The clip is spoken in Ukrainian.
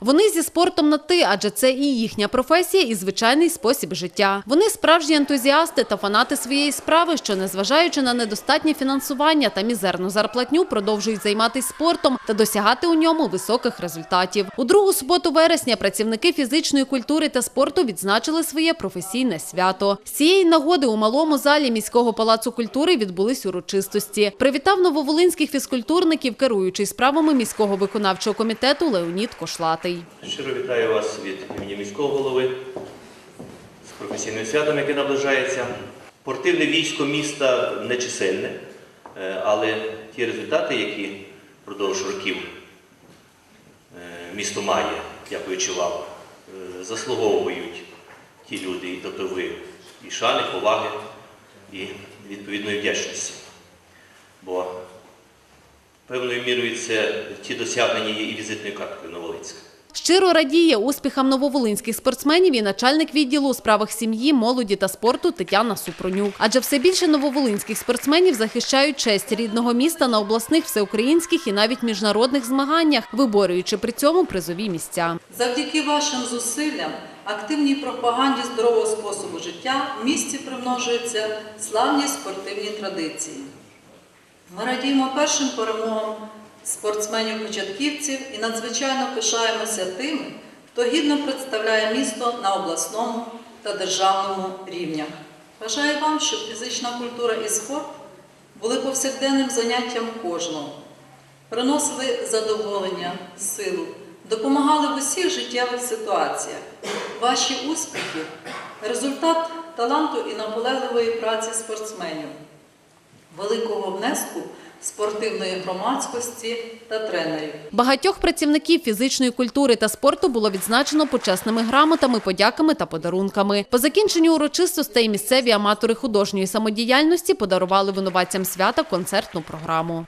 Вони зі спортом на ти, адже це і їхня професія, і звичайний спосіб життя. Вони справжні ентузіасти та фанати своєї справи, що незважаючи на недостатнє фінансування та мізерну зарплатню, продовжують займатися спортом та досягати у ньому високих результатів. У другу суботу вересня працівники фізичної культури та спорту відзначили своє професійне свято. З цієї нагоди у малому залі міського палацу культури відбулись урочистості. Привітав нововолинських фізкультурників, керуючий справами міського виконавчого комітету Леонід Кошлатий. Щиро вітаю вас від імені міського голови з професійним святом, яке наближається. Спортивне військо міста нечисельне, е, але ті результати, які впродовж років е, місто має, дякуючи вам, е, заслуговують ті люди, і тобто і шани, поваги, і відповідної вдячності. Бо певною мірою це ті досягнення є і візитною карткою Новолинська. Щиро радіє успіхам нововолинських спортсменів і начальник відділу у справах сім'ї, молоді та спорту Тетяна Супронюк. Адже все більше нововолинських спортсменів захищають честь рідного міста на обласних, всеукраїнських і навіть міжнародних змаганнях, виборюючи при цьому призові місця. Завдяки вашим зусиллям, активній пропаганді здорового способу життя в місті примножуються славні спортивні традиції. Ми радіємо першим перемогам спортсменів-початківців і надзвичайно пишаємося тими, хто гідно представляє місто на обласному та державному рівнях. Бажаю вам, щоб фізична культура і спорт були повсякденним заняттям кожного приносили задоволення, силу, допомагали в усіх життєвих ситуаціях. Ваші успіхи результат таланту і наполегливої праці спортсменів, великого внеску спортивної громадськості та тренерів. Багатьох працівників фізичної культури та спорту було відзначено почесними грамотами, подяками та подарунками. По закінченню урочистостей місцеві аматори художньої самодіяльності подарували винуватцям свята концертну програму.